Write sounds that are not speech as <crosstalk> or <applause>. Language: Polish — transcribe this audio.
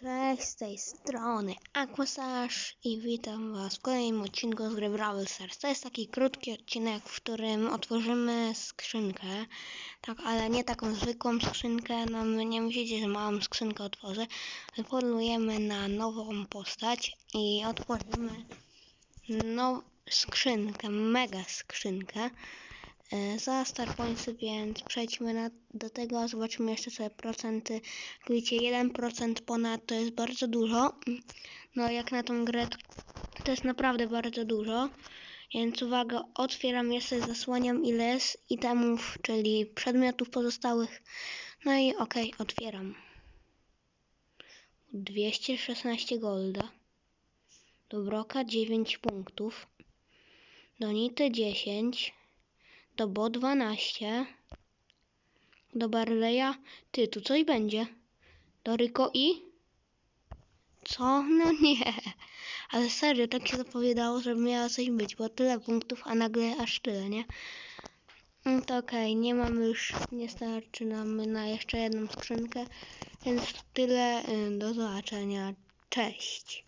Cześć, z tej strony Aquasash i witam Was w kolejnym odcinku z gry Brawl Stars. To jest taki krótki odcinek, w którym otworzymy skrzynkę, tak, ale nie taką zwykłą skrzynkę, no nie myślicie, że małą skrzynkę otworzę. Polujemy na nową postać i otworzymy no, skrzynkę, mega skrzynkę za Star Pointsy, więc przejdźmy na, do tego, zobaczymy jeszcze sobie procenty. Widzicie, 1% ponad to jest bardzo dużo. No jak na tą grę to, jest naprawdę bardzo dużo. Więc uwaga, otwieram jeszcze, zasłaniam ile jest itemów, czyli przedmiotów pozostałych. No i okej, otwieram. 216 golda. Do Broka 9 punktów. Do Nity 10. Do Bo 12. Do Barleya. Ty, tu coś będzie. Do Ryko i. Co? No <laughs> nie. Ale serio, tak się zapowiadało, że miało coś być, bo tyle punktów, a nagle aż tyle, nie? No to okej, nie mamy już, nie starczy nam na jeszcze jedną skrzynkę, więc tyle. y, Do zobaczenia. Cześć.